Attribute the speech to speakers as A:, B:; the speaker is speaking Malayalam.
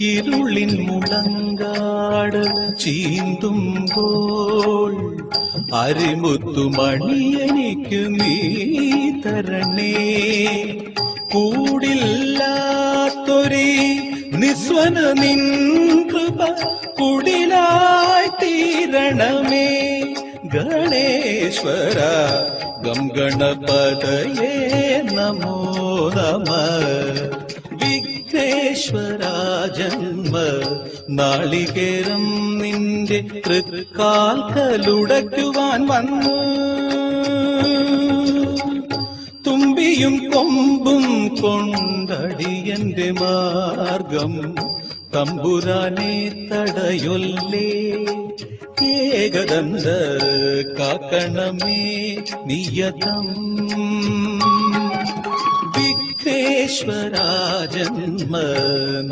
A: ഇരുളിൻ മുളങ്കാട് ചീന്തുമ്പോൾ മണി നീ തരണേ. കൂടില്ലാത്തൊരേ നിസ്വന നിൻ കൃപ കുടിലായി തീരണമേ. ഗണേശ്വര ഗം ഗണപതയേ നമോ നമ. ജന്മ നാളികേരം നിന്റെ തൃക്കാൽക്കലുടയ്ക്കുവാൻ വന്നു. തുമ്പിയും കൊമ്പും കൊണ്ടടിയന്റെ മാർഗം തമ്പുരാനെ തടയൊല്ലേ? ഏകദന്ത കാക്കണമേ നിയതം. विघ्नेश्वरा जन्म